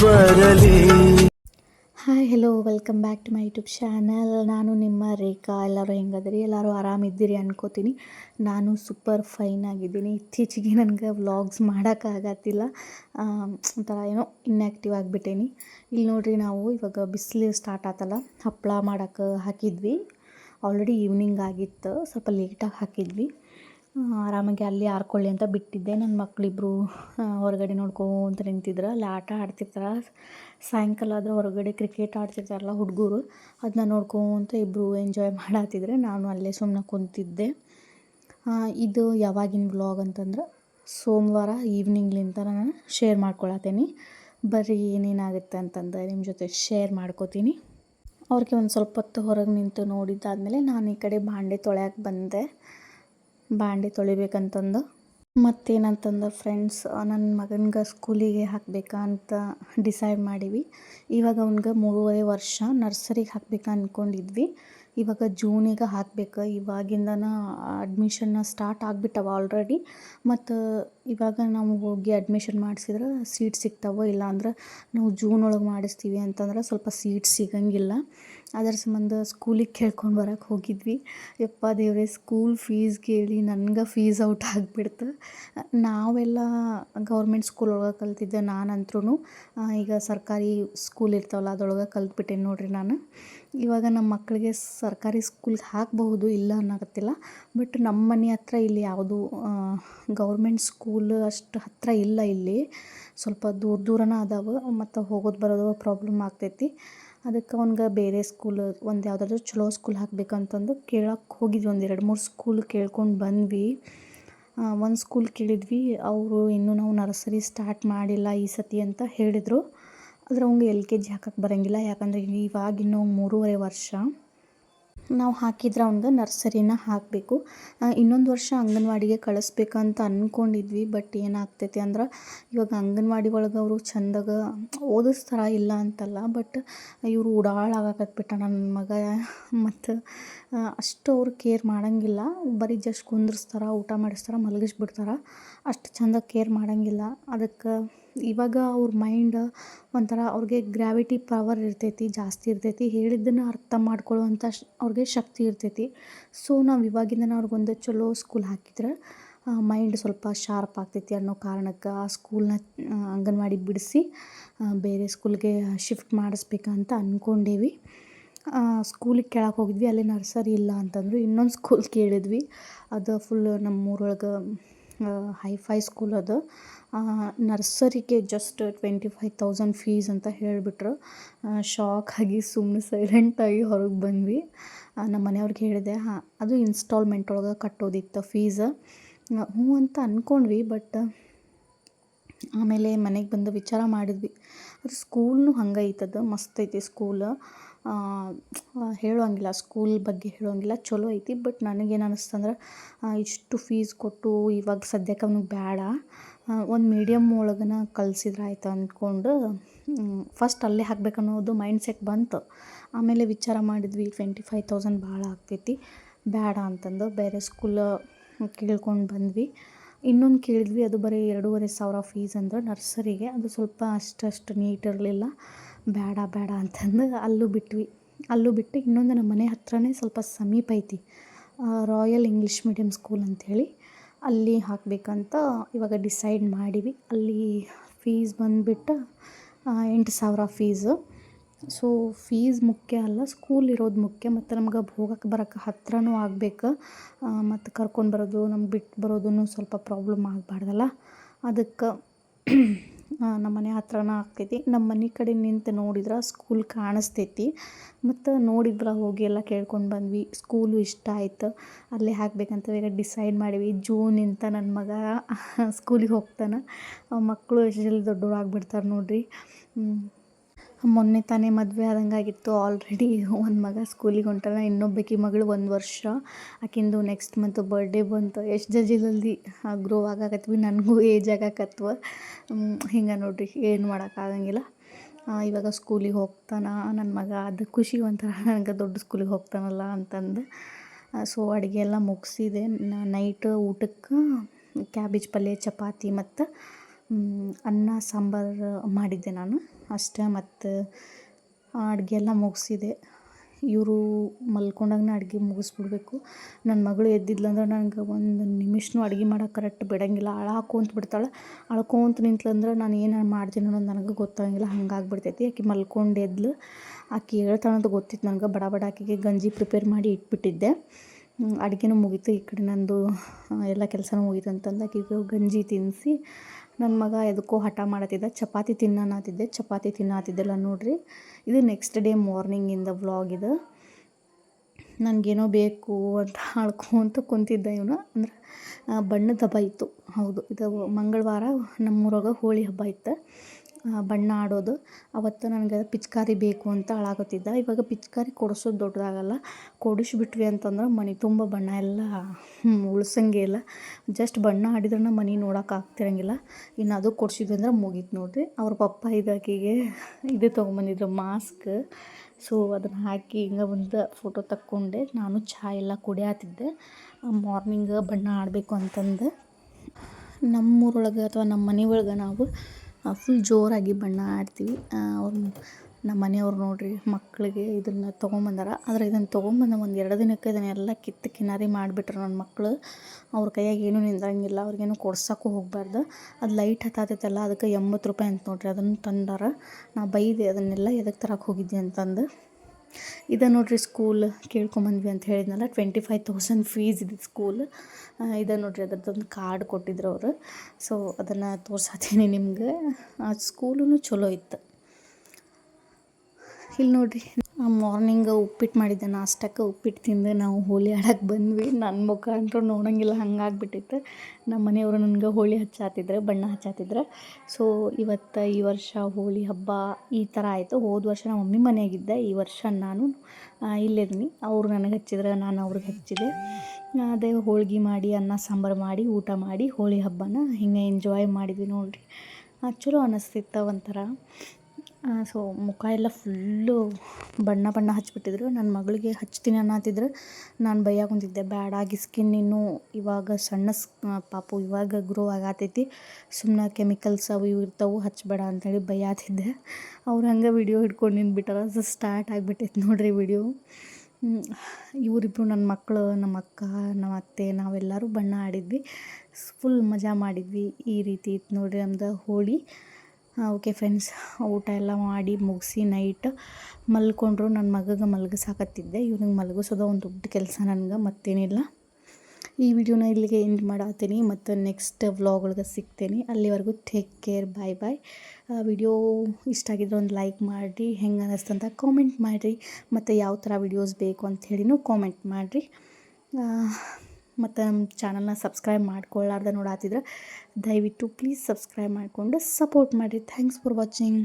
ಬರಲಿ. Hi hello welcome back to my YouTube channel ನಾನು ನಿಮ್ಮ ರೇಖಾ. ಎಲ್ಲರೂ ಹೆಂಗದಿರಿ? ಎಲ್ಲರೂ ಆರಾಮಿದ್ದೀರಿ ಅನ್ಕೋತೀನಿ. ನಾನು ಸೂಪರ್ ಫೈನ್ ಆಗಿದ್ದೀನಿ. ಇತ್ತೀಚೆಗೆ ನನಗೆ ವ್ಲಾಗ್ಸ್ ಮಾಡೋಕ್ಕಾಗತ್ತಿಲ್ಲ ಒಂಥರ ಏನೋ ಇನ್ಯಾಕ್ಟಿವ್ ಆಗಿಬಿಟ್ಟೇನಿ. ಇಲ್ಲಿ ನೋಡಿರಿ ನಾವು ಇವಾಗ ಬಿಸಿಲು ಸ್ಟಾರ್ಟ್ ಆತಲ್ಲ. ಹಪ್ಪಳ ಮಾಡೋಕ್ಕೆ ಹಾಕಿದ್ವಿ. ಆಲ್ರೆಡಿ ಈವ್ನಿಂಗ್ ಆಗಿತ್ತು. ಸ್ವಲ್ಪ ಲೇಟಾಗಿ ಹಾಕಿದ್ವಿ. ಆರಾಮಾಗಿ ಅಲ್ಲಿ ಆರ್ಕೊಳ್ಳಿ ಅಂತ ಬಿಟ್ಟಿದ್ದೆ. ನನ್ನ ಮಕ್ಕಳಿಬ್ರು ಹೊರಗಡೆ ನೋಡ್ಕೊಂತ ನಿಂತಿದ್ರು ಅಲ್ಲಿ ಆಟ ಆಡ್ತಿರ್ತಾರೆ. ಸಾಯಂಕಾಲ ಆದರೆ ಹೊರಗಡೆ ಕ್ರಿಕೆಟ್ ಆಡ್ತಿರ್ತಾರಲ್ಲ ಹುಡುಗರು ಅದನ್ನ ನೋಡ್ಕೊಂತ ಇಬ್ಬರು ಎಂಜಾಯ್ ಮಾಡತ್ತಿದ್ರೆ ನಾನು ಅಲ್ಲೇ ಸುಮ್ಮನೆ ಕುಂತಿದ್ದೆ. ಇದು ಯಾವಾಗಿನ ವ್ಲಾಗ್ ಅಂತಂದ್ರೆ ಸೋಮವಾರ ಈವ್ನಿಂಗ್ಲಿಂದ ನಾನು ಶೇರ್ ಮಾಡ್ಕೊಳತ್ತೀನಿ. ಬರ್ರಿ ಏನೇನಾಗುತ್ತೆ ಅಂತಂದರೆ ನಿಮ್ಮ ಜೊತೆ ಶೇರ್ ಮಾಡ್ಕೋತೀನಿ. ಅವ್ರಿಗೆ ಒಂದು ಸ್ವಲ್ಪ ಹೊತ್ತು ಹೊರಗೆ ನಿಂತು ನೋಡಿದ್ದಾದಮೇಲೆ ನಾನು ಈ ಕಡೆ ಬಾಂಡೆ ತೊಳೆಯೋಕೆ ಬಂದೆ. ಬಾಂಡೆ ತೊಳಿಬೇಕಂತಂದು. ಮತ್ತೇನಂತಂದ್ರೆ ಫ್ರೆಂಡ್ಸ್ ನನ್ನ ಮಗನಿಗೆ ಸ್ಕೂಲಿಗೆ ಹಾಕಬೇಕಾ ಅಂತ ಡಿಸೈಡ್ ಮಾಡೀವಿ. ಇವಾಗ ಅವ್ನಿಗೆ ಮೂರುವರೆ ವರ್ಷ ನರ್ಸರಿಗೆ ಹಾಕಬೇಕಾ ಅಂದ್ಕೊಂಡಿದ್ವಿ ಇವಾಗ ಜೂನಿಗೆ ಹಾಕಬೇಕು. ಇವಾಗಿಂದನ ಅಡ್ಮಿಷನ್ನ ಸ್ಟಾರ್ಟ್ ಆಗಿಬಿಟ್ಟವ ಆಲ್ರೆಡಿ ಮತ್ತು ಇವಾಗ ನಾವು ಹೋಗಿ ಅಡ್ಮಿಷನ್ ಮಾಡಿಸಿದ್ರೆ ಸೀಟ್ ಸಿಗ್ತಾವೋ ಇಲ್ಲಾಂದ್ರೆ ನಾವು ಜೂನ್ ಒಳಗೆ ಮಾಡಿಸ್ತೀವಿ ಅಂತಂದ್ರೆ ಸ್ವಲ್ಪ ಸೀಟ್ ಸಿಗಂಗಿಲ್ಲ. ಅದರ ಸಂಬಂಧ ಸ್ಕೂಲಿಗೆ ಕೇಳ್ಕೊಂಡು ಬರೋಕೆ ಹೋಗಿದ್ವಿ. ಯಪ್ಪ ದೇವರೇ ಸ್ಕೂಲ್ ಫೀಸ್ ಕೇಳಿ ನನ್ಗೆ ಫೀಸ್ ಔಟ್ ಆಗಿಬಿಡ್ತು. ನಾವೆಲ್ಲ ಗೌರ್ಮೆಂಟ್ ಸ್ಕೂಲ್ ಒಳಗೆ ಕಲ್ತಿದ್ದೆ ನಾನಂತ್ರೂ ಈಗ ಸರ್ಕಾರಿ ಸ್ಕೂಲ್ ಇರ್ತಾವಲ್ಲ ಅದ್ರೊಳಗೆ ಕಲ್ತ್ಬಿಟ್ಟೆ ನೋಡಿರಿ ನಾನು. ಇವಾಗ ನಮ್ಮ ಮಕ್ಕಳಿಗೆ ಸರ್ಕಾರಿ ಸ್ಕೂಲ್ಗೆ ಹಾಕಬಹುದು ಇಲ್ಲ ಅನ್ನಕತ್ತಿಲ್ಲ. ಬಟ್ ನಮ್ಮ ಮನೆ ಹತ್ರ ಇಲ್ಲಿ ಯಾವುದು ಗೌರ್ಮೆಂಟ್ ಸ್ಕೂಲ್ ಅಷ್ಟು ಹತ್ತಿರ ಇಲ್ಲ ಇಲ್ಲಿ. ಸ್ವಲ್ಪ ದೂರ ದೂರನೇ ಅದಾವೆ, ಮತ್ತು ಹೋಗೋದು ಬರೋದು ಪ್ರಾಬ್ಲಮ್ ಆಗ್ತೈತಿ. ಅದಕ್ಕೆ ಅವ್ನಿಗೆ ಬೇರೆ ಸ್ಕೂಲ್ ಒಂದು ಯಾವುದಾದ್ರು ಚಲೋ ಸ್ಕೂಲ್ ಹಾಕಬೇಕಂತಂದು ಕೇಳಕ್ಕೆ ಹೋಗಿದ್ವಿ. ಒಂದು ಎರಡು ಮೂರು ಸ್ಕೂಲ್ ಕೇಳ್ಕೊಂಡು ಬಂದ್ವಿ. ಒಂದು ಸ್ಕೂಲ್ ಕೇಳಿದ್ವಿ. ಅವರು ಇನ್ನೂ ನಾವು ನರ್ಸರಿ ಸ್ಟಾರ್ಟ್ ಮಾಡಿಲ್ಲ ಈ ಸತಿ ಅಂತ ಹೇಳಿದರು. ಆದರೆ ಅವ್ನಿಗೆ ಎಲ್ ಕೆ ಜಿ ಹಾಕಕ್ಕೆ ಬರೋಂಗಿಲ್ಲ. ಯಾಕಂದರೆ ಇವಾಗ ಇನ್ನೂ ಮೂರುವರೆ ವರ್ಷ. ನಾವು ಹಾಕಿದ್ರೆ ಅವ್ನಿಗೆ ನರ್ಸರಿನ ಹಾಕಬೇಕು. ಇನ್ನೊಂದು ವರ್ಷ ಅಂಗನವಾಡಿಗೆ ಕಳಿಸ್ಬೇಕಂತ ಅಂದ್ಕೊಂಡಿದ್ವಿ ಬಟ್ ಏನಾಗ್ತೈತಿ ಅಂದ್ರೆ ಇವಾಗ ಅಂಗನವಾಡಿ ಒಳಗೆ ಅವರು ಚಂದಾಗ ಓದಿಸ್ತಾರ ಇಲ್ಲ ಅಂತಲ್ಲ, ಬಟ್ ಇವರು ಉಡಾಳಾಗಕತ್ಬಿಟ್ಟ ನನ್ನ ಮಗ. ಮತ್ತು ಅಷ್ಟು ಅವ್ರು ಕೇರ್ ಮಾಡೋಂಗಿಲ್ಲ. ಬರೀ ಜಸ್ಟ್ ಕುಂದ್ರಿಸ್ತಾರ, ಊಟ ಮಾಡಿಸ್ತಾರ, ಮಲಗಿಸ್ಬಿಡ್ತಾರ. ಅಷ್ಟು ಚಂದ ಕೇರ್ ಮಾಡೋಂಗಿಲ್ಲ. ಅದಕ್ಕೆ ಇವಾಗ ಅವ್ರ ಮೈಂಡ್ ಒಂಥರ ಅವ್ರಿಗೆ ಗ್ರಾವಿಟಿ ಪವರ್ ಇರ್ತೈತಿ, ಜಾಸ್ತಿ ಇರ್ತೈತಿ, ಹೇಳಿದ್ದನ್ನು ಅರ್ಥ ಮಾಡ್ಕೊಳ್ಳುವಂಥ ಶ್, ಅವ್ರಿಗೆ ಶಕ್ತಿ ಇರ್ತೈತಿ. ಸೊ ನಾವು ಇವಾಗಿಂದನೇ ಅವ್ರಿಗೊಂದು ಚಲೋ ಸ್ಕೂಲ್ ಹಾಕಿದ್ರೆ ಮೈಂಡ್ ಸ್ವಲ್ಪ ಶಾರ್ಪ್ ಆಗ್ತೈತಿ ಅನ್ನೋ ಕಾರಣಕ್ಕೆ ಆ ಸ್ಕೂಲ್ನ ಅಂಗನವಾಡಿ ಬಿಡಿಸಿ ಬೇರೆ ಸ್ಕೂಲ್ಗೆ ಶಿಫ್ಟ್ ಮಾಡಿಸ್ಬೇಕಂತ ಅಂದ್ಕೊಂಡೇವಿ ಸ್ಕೂಲಿಗೆ ಕೇಳಕ್ಕೆ ಹೋಗಿದ್ವಿ, ಅಲ್ಲಿ ನರ್ಸರಿ ಇಲ್ಲ ಅಂತಂದರು ಇನ್ನೊಂದು ಸ್ಕೂಲ್ ಕೇಳಿದ್ವಿ. ಅದು ಫುಲ್ ನಮ್ಮೂರೊಳಗೆ ಹೈಫೈ ಸ್ಕೂಲ್ ಅದು. ನರ್ಸರಿಗೆ just twenty five thousand fees ಅಂತ ಹೇಳಿಬಿಟ್ರು. ಶಾಕ್ ಆಗಿ ಸುಮ್ಮನೆ ಸೈಲೆಂಟಾಗಿ ಹೊರಗೆ ಬಂದ್ವಿ. ನಮ್ಮ ಮನೆಯವ್ರಿಗೆ ಹೇಳಿದೆ, ಹಾಂ, ಅದು ಇನ್ಸ್ಟಾಲ್ಮೆಂಟ್ ಒಳಗೆ ಕಟ್ಟೋದಿತ್ತು ಫೀಸ್ ಹ್ಞೂ ಅಂತ ಅಂದ್ಕೊಂಡ್ವಿ ಬಟ್ ಆಮೇಲೆ ಮನೆಗೆ ಬಂದು ವಿಚಾರ ಮಾಡಿದ್ವಿ. ಅದು ಸ್ಕೂಲ್ನು ಹಂಗೆ ಐತದ ಮಸ್ತ್ ಐತಿ ಸ್ಕೂಲ್ ಹೇಳುವಂಗಿಲ್ಲ ಸ್ಕೂಲ್ ಬಗ್ಗೆ ಹೇಳೋಂಗಿಲ್ಲ ಚಲೋ ಐತಿ ಬಟ್ ನನಗೇನು ಅನ್ನಿಸ್ತಂದ್ರೆ ಇಷ್ಟು ಫೀಸ್ ಕೊಟ್ಟು ಇವಾಗ ಸದ್ಯಕ್ಕೆ ಅವ್ನಿಗೆ ಬೇಡ ಒಂದು ಮೀಡಿಯಮ್ ಒಳಗನ ಕಲ್ಸಿದ್ರೆ ಆಯ್ತು ಅಂದ್ಕೊಂಡು ಫಸ್ಟ್ ಅಲ್ಲೇ ಹಾಕ್ಬೇಕು ಅನ್ನೋದು ಮೈಂಡ್ ಸೆಟ್ ಬಂತು. ಆಮೇಲೆ ವಿಚಾರ ಮಾಡಿದ್ವಿ ಟ್ವೆಂಟಿ ಫೈವ್ ತೌಸಂಡ್ ಭಾಳ ಆಗ್ತೈತಿ ಬೇಡ ಅಂತಂದು, ಬೇರೆ ಸ್ಕೂಲ್ ಕೇಳ್ಕೊಂಡು ಬಂದ್ವಿ. ಇನ್ನೊಂದು ಕೇಳಿದ್ವಿ, ಅದು ಬರೀ ಎರಡೂವರೆ ಸಾವಿರ ಫೀಸ್ ಅಂದ್ರೆ ನರ್ಸರಿಗೆ, ಅದು ಸ್ವಲ್ಪ ಅಷ್ಟಷ್ಟು ನೀಟ್ ಇರಲಿಲ್ಲ. ಬೇಡ ಬೇಡ ಅಂತಂದು ಅಲ್ಲೂ ಬಿಟ್ವಿ. ಅಲ್ಲೂ ಬಿಟ್ಟು ಇನ್ನೊಂದು ನಮ್ಮ ಮನೆ ಹತ್ರನೇ ಸ್ವಲ್ಪ ಸಮೀಪ ಐತಿ ರಾಯಲ್ ಇಂಗ್ಲೀಷ್ ಮೀಡಿಯಮ್ ಸ್ಕೂಲ್ ಅಂಥೇಳಿ ಅಲ್ಲಿ ಹಾಕಬೇಕಂತ ಇವಾಗ ಡಿಸೈಡ್ ಮಾಡೀವಿ. ಅಲ್ಲಿ ಫೀಸ್ ಬಂದುಬಿಟ್ಟು ಎಂಟು ಸಾವಿರ ಫೀಸು ಸೊ ಫೀಸ್ ಮುಖ್ಯ ಅಲ್ಲ ಸ್ಕೂಲ್ ಇರೋದು ಮುಖ್ಯ. ಮತ್ತು ನಮ್ಗೆ ಹೋಗಕ್ಕೆ ಬರೋಕ್ಕೆ ಹತ್ರನೂ ಆಗಬೇಕು. ಮತ್ತು ಕರ್ಕೊಂಡು ಬರೋದು, ನಮ್ಗೆ ಬಿಟ್ಟು ಬರೋದೂ ಸ್ವಲ್ಪ ಪ್ರಾಬ್ಲಮ್ ಆಗಬಾರ್ದಲ್ಲ. ಅದಕ್ಕೆ ನಮ್ಮ ಮನೆ ಹತ್ರನೇ ಆಗ್ತೈತಿ. ನಮ್ಮ ಮನೆ ಕಡೆ ನಿಂತು ನೋಡಿದ್ರೆ ಸ್ಕೂಲ್ ಕಾಣಿಸ್ತೈತಿ. ಮತ್ತು ನೋಡಿದ್ರೆ ಹೋಗಿ ಎಲ್ಲ ಕೇಳ್ಕೊಂಡು ಬಂದ್ವಿ. ಸ್ಕೂಲು ಇಷ್ಟ ಆಯ್ತು. ಅಲ್ಲೇ ಹಾಕ್ಬೇಕಂತ ಈಗ ಡಿಸೈಡ್ ಮಾಡಿವಿ. ಜೂನಿಂದ ನನ್ನ ಮಗ ಸ್ಕೂಲಿಗೆ ಹೋಗ್ತಾನೆ. ಮಕ್ಕಳು ಎಷ್ಟು ಜಲ್ದಿ ದೊಡ್ಡವ್ರು ಆಗಿಬಿಡ್ತಾರೆ ನೋಡಿರಿ. ಮೊನ್ನೆ ತಾನೇ ಮದುವೆ ಆದಂಗಾಗಿತ್ತು. ಆಲ್ರೆಡಿ ಒಂದು ಮಗ ಸ್ಕೂಲಿಗೆ ಹೊಂಟಾನ ಇನ್ನೊಬ್ಬಾಕಿ ಮಗಳು ಒಂದು ವರ್ಷ. ಆಕಿಂದು ನೆಕ್ಸ್ಟ್ ಮಂತ್ ಬರ್ಡೇ ಬಂತು. ಎಷ್ಟು ಜಲ್ದಿ ಗ್ರೋ ಆಗಾಕತ್ವಿ? ನನಗೂ ಏಜ್ ಆಗಾಕತ್ವ. ಹಿಂಗೆ ನೋಡಿರಿ, ಏನು ಮಾಡೋಕ್ಕಾಗಂಗಿಲ್ಲ ಇವಾಗ ಸ್ಕೂಲಿಗೆ ಹೋಗ್ತಾನ. ನನ್ನ ಮಗ ಅದು ಖುಷಿ ಒಂಥರ. ನನಗೆ ದೊಡ್ಡ ಸ್ಕೂಲಿಗೆ ಹೋಗ್ತಾನಲ್ಲ ಅಂತಂದು. ಸೊ ಅಡುಗೆ ಎಲ್ಲ ಮುಗಿಸಿದೆ. ನೈಟ್ ಊಟಕ್ಕೆ ಕ್ಯಾಬೇಜ್ ಪಲ್ಯ, ಚಪಾತಿ ಮತ್ತು ಅನ್ನ, ಸಾಂಬಾರು ಮಾಡಿದ್ದೆ ನಾನು. ಅಷ್ಟೇ ಮತ್ತು ಅಡುಗೆ ಎಲ್ಲ ಮುಗಿಸಿದೆ. ಇವರು ಮಲ್ಕೊಂಡಾಗನೇ ಅಡುಗೆ ಮುಗಿಸ್ಬಿಡ್ಬೇಕು. ನನ್ನ ಮಗಳು ಎದ್ದಿದ್ಲಂದ್ರೆ ನನಗೆ ಒಂದು ನಿಮಿಷನೂ ಅಡುಗೆ ಮಾಡೋಕೆ ಕರೆಕ್ಟ್ ಬಿಡೋಂಗಿಲ್ಲ. ಅಳಾಕೊಂತ ಬಿಡ್ತಾಳೆ. ಅಳ್ಕೊಂತ ನಿಂತ್ಲಂದ್ರೆ ನಾನು ಏನು ಮಾಡ್ತೀನಿ ಅನ್ನೋದು ನನಗೆ ಗೊತ್ತಾಗಂಗಿಲ್ಲ ಹಂಗಾಗ್ಬಿಡ್ತೈತಿ. ಆಕೆ ಮಲ್ಕೊಂಡು ಎದ್ಲು ಆಕೆ ಹೇಳ್ತಾಳಂತ ಗೊತ್ತಿತ್ತು ನನಗೆ. ಬಡ ಬಡ ಆಕೆಗೆ ಗಂಜಿ ಪ್ರಿಪೇರ್ ಮಾಡಿ ಇಟ್ಬಿಟ್ಟಿದ್ದೆ. ಅಡುಗೆನೂ ಮುಗೀತು. ಈ ಕಡೆ ನಂದು ಎಲ್ಲ ಕೆಲಸನೂ ಮುಗೀತು ಅಂತಂದಾಗ ಈಗ ಗಂಜಿ ತಿನ್ನಿಸಿ ನನ್ನ ಮಗ ಎದಕ್ಕೋ ಹಠ ಮಾಡತ್ತಿದ್ದ. ಚಪಾತಿ ತಿನ್ನತಿದ್ದೆ ಚಪಾತಿ ತಿನ್ನತ್ತಿದ್ದೆಲ್ಲ ನೋಡ್ರಿ. ಇದು ನೆಕ್ಸ್ಟ್ ಡೇ ಮಾರ್ನಿಂಗಿಂದ ವ್ಲಾಗ್ ಇದು. ನನಗೇನೋ ಬೇಕು ಅಂತ ಅಳ್ಕೊಂತ ಕುಂತಿದ್ದ ಇವನು. ಅಂದ್ರೆ ಬಣ್ಣದ ಹಬ್ಬ ಇತ್ತು. ಹೌದು. ಇದು ಮಂಗಳವಾರ ನಮ್ಮೂರಾಗ ಹೋಳಿ ಹಬ್ಬ ಇತ್ತು. ಬಣ್ಣ ಆಡೋದು. ಅವತ್ತು ನನಗೆ ಪಿಚ್ಕಾರಿ ಬೇಕು ಅಂತ ಅಳಾಕತ್ತಿದ್ದ ಇವಾಗ ಪಿಚ್ಕಾರಿ ಕೊಡಿಸೋದು ದೊಡ್ಡದಾಗಲ್ಲ. ಕೊಡಿಸ್ಬಿಟ್ವಿ ಅಂತಂದ್ರೆ ಮನೆ ತುಂಬ ಬಣ್ಣ ಎಲ್ಲ ಉಳ್ಸಂಗೆ ಇಲ್ಲ. ಜಸ್ಟ್ ಬಣ್ಣ ಆಡಿದ್ರೆ ಮನೆ ನೋಡೋಕೆ ಆಗ್ತಿರಂಗಿಲ್ಲ. ಇನ್ನು ಅದು ಕೊಡ್ಸಿದ್ವಿ ಅಂದ್ರೆ ಮುಗೀತು ನೋಡಿರಿ. ಅವ್ರ ಪಪ್ಪ ಇದಾಕಿಗೆ ಇದು ತೊಗೊಂಬಂದಿದ್ರು ಮಾಸ್ಕ್ ಸೊ ಅದನ್ನು ಹಾಕಿ ಹಿಂಗೆ ಒಂದು ಫೋಟೋ ತಕ್ಕೊಂಡೆ. ನಾನು ಚಹಾ ಎಲ್ಲ ಕುಡಿಯಾತಿದ್ದೆ. ಮಾರ್ನಿಂಗ್ ಬಣ್ಣ ಆಡಬೇಕು ಅಂತಂದು. ನಮ್ಮೂರೊಳಗೆ ಅಥವಾ ನಮ್ಮ ಮನೆ ಒಳಗೆ ನಾವು ಫುಲ್ ಜೋರಾಗಿ ಬಣ್ಣ ಆಡ್ತೀವಿ. ಅವ್ರ ನಮ್ಮ ಮನೆಯವ್ರು ನೋಡಿರಿ ಮಕ್ಕಳಿಗೆ ಇದನ್ನು ತೊಗೊಂಬಂದಾರ. ಆದರೆ ಇದನ್ನು ತೊಗೊಂಬಂದ ಒಂದು ಎರಡು ದಿನಕ್ಕೆ ಇದನ್ನೆಲ್ಲ ಕಿತ್ತು ಕಿನಾರಿ ಮಾಡಿಬಿಟ್ರು ನನ್ನ ಮಕ್ಕಳು ಅವ್ರ ಕೈಯಾಗ ಏನೂ ನಿಂದ್ರಂಗಿಲ್ಲ, ಅವ್ರಿಗೇನು ಕೊಡ್ಸೋಕ್ಕೂ ಹೋಗಬಾರ್ದು. ಅದು ಲೈಟ್ ಹತ್ತಾತೈತಲ್ಲ ಅದಕ್ಕೆ ಎಂಬತ್ತು ರೂಪಾಯಿ ಅಂತ ನೋಡಿರಿ ಅದನ್ನು ತಂದಾರ. ನಾ ಬೈದೆ, ಅದನ್ನೆಲ್ಲ ಎದಕ್ಕೆ ತರಕ್ಕೆ ಹೋಗಿದ್ದೆ ಅಂತಂದು. ಇದು ನೋಡ್ರಿ ಸ್ಕೂಲ್ ಕೇಳ್ಕೊಂಬಂದ್ವಿ ಅಂತ ಹೇಳಿದ್ನಲ್ಲ ಟ್ವೆಂಟಿ ಫೈವ್ ತೌಸಂಡ್ ಫೀಸ್ ಇದೆ ಸ್ಕೂಲ್ ಇದು ನೋಡ್ರಿ ಅದ್ರದ್ದೊಂದು ಕಾರ್ಡ್ ಕೊಟ್ಟಿದ್ರು ಅವರು. ಸೊ ಅದನ್ನು ತೋರ್ಸತ್ತೀನಿ ನಿಮ್ಗೆ. ಆ ಸ್ಕೂಲೂ ಚಲೋ ಇತ್ತು. ಇಲ್ಲಿ ನೋಡ್ರಿ. ಮಾರ್ನಿಂಗ್ ಉಪ್ಪಿಟ್ಟು ಮಾಡಿದ್ದೆ ನಾಷ್ಟಕ್ಕೆ ಉಪ್ಪಿಟ್ಟು ತಿಂದು ನಾವು ಹೋಳಿ ಆಡಕ್ಕೆ ಬಂದ್ವಿ. ನನ್ನ ಮುಖ ಅಂತೂ ನೋಡೋಂಗಿಲ್ಲ ಹಂಗಾಗ್ಬಿಟ್ಟಿತ್ತು ನಮ್ಮ ಮನೆಯವರು ನನಗೆ ಹೋಳಿ ಹಚ್ಚಾತಿದ್ರೆ, ಬಣ್ಣ ಹಚ್ಚಾತಿದ್ರೆ. ಸೊ ಇವತ್ತು ಈ ವರ್ಷ ಹೋಳಿ ಹಬ್ಬ ಈ ಥರ ಆಯಿತು. ಹೋದ ವರ್ಷ ನಮ್ಮ ಮಮ್ಮಿ ಮನೆಯಾಗಿದ್ದೆ, ಈ ವರ್ಷ ನಾನು ಇಲ್ಲಿದ್ದೀನಿ ಅವ್ರು ನನಗೆ ಹಚ್ಚಿದ್ರೆ, ನಾನು ಅವ್ರಿಗೆ ಹಚ್ಚಿದೆ. ಅದೇ ಹೋಳಿಗೆ ಮಾಡಿ, ಅನ್ನ, ಸಾಂಬಾರು ಮಾಡಿ, ಊಟ ಮಾಡಿ, ಹೋಳಿ ಹಬ್ಬನ ಹಿಂಗೆ ಎಂಜಾಯ್ ಮಾಡಿದ್ವಿ ನೋಡಿರಿ. ಚಲೋ ಅನ್ನಿಸ್ತಿತ್ತು ಒಂಥರ. ಸೊ ಮುಖ ಎಲ್ಲ ಫುಲ್ಲು ಬಣ್ಣ ಬಣ್ಣ ಹಚ್ಚಿಬಿಟ್ಟಿದ್ರು ನನ್ನ ಮಗಳಿಗೆ ಹಚ್ತೀನಿ ಅನ್ನತ್ತಿದ್ರು. ನಾನು ಭಯ ಕುಂತಿದ್ದೆ. ಬ್ಯಾಡ, ಆಗಿ ಸ್ಕಿನ್ ಇನ್ನೂ ಇವಾಗ ಸಣ್ಣ ಪಾಪು ಇವಾಗ ಗ್ರೋ ಆಗತೈತಿ. ಸುಮ್ಮನೆ ಕೆಮಿಕಲ್ಸ್ ಅವು ಇವು ಇರ್ತಾವೆ ಹಚ್ಚಬೇಡ ಅಂತೇಳಿ ಬೈಯಾತಿದ್ದೆ ಅವ್ರು ಹಂಗೆ ವಿಡಿಯೋ ಹಿಡ್ಕೊಂಡು ನಿಂತ್ಬಿಟ್ಟಾರ. ಸೊ ಸ್ಟಾರ್ಟ್ ಆಗಿಬಿಟ್ಟೈತೆ ನೋಡಿರಿ ವಿಡಿಯೋ ಇವರಿಬ್ಬರು ನನ್ನ ಮಕ್ಕಳು ನಮ್ಮ ಅಕ್ಕ ನಮ್ಮ ಅತ್ತೆ, ನಾವೆಲ್ಲರೂ ಬಣ್ಣ ಆಡಿದ್ವಿ. ಫುಲ್ ಮಜಾ ಮಾಡಿದ್ವಿ. ಈ ರೀತಿ ಇತ್ತು ನೋಡಿರಿ ನಮ್ದು ಹೋಳಿ. ಓಕೆ ಫ್ರೆಂಡ್ಸ್ ಊಟ ಎಲ್ಲ ಮಾಡಿ ಮುಗಿಸಿ ನೈಟ್ ಮಲ್ಕೊಂಡ್ರು ನನ್ನ ಮಗಗೆ ಮಲಗಿಸಾಕತ್ತಿದ್ದೆ. ಇವ್ನಿಗೆ ಮಲಗಿಸೋದು ಒಂದು ದೊಡ್ಡ ಕೆಲಸ ನನಗೆ, ಮತ್ತೇನಿಲ್ಲ. ಈ ವಿಡಿಯೋನ ಇಲ್ಲಿಗೆ ಎಂಡ್ ಮಾಡತ್ತೀನಿ ಮತ್ತು ನೆಕ್ಸ್ಟ್ ವ್ಲಾಗ್ ಒಳಗೆ ಸಿಗ್ತೇನೆ. ಅಲ್ಲಿವರೆಗೂ take care bye bye video ಇಷ್ಟ ಆಗಿದ್ರೆ ಒಂದು ಲೈಕ್ ಮಾಡಿರಿ. ಹೆಂಗೆ ಅನ್ನಿಸ್ತಂತ ಕಾಮೆಂಟ್ ಮಾಡಿರಿ. ಮತ್ತು ಯಾವ ಥರ ವಿಡಿಯೋಸ್ ಬೇಕು ಅಂತ ಹೇಳಿನೂ ಕಾಮೆಂಟ್ ಮಾಡಿರಿ. ಮತ್ತು ನಮ್ಮ ಚಾನಲ್ನ ಸಬ್ಸ್ಕ್ರೈಬ್ ಮಾಡ್ಕೊಳ್ಳಾರ್ದೆ ನೋಡಾತಿದ್ರೆ ದಯವಿಟ್ಟು ಪ್ಲೀಸ್ ಸಬ್ಸ್ಕ್ರೈಬ್ ಮಾಡಿಕೊಂಡು ಸಪೋರ್ಟ್ ಮಾಡಿರಿ ಥ್ಯಾಂಕ್ಸ್ ಫಾರ್ ವಾಚಿಂಗ್.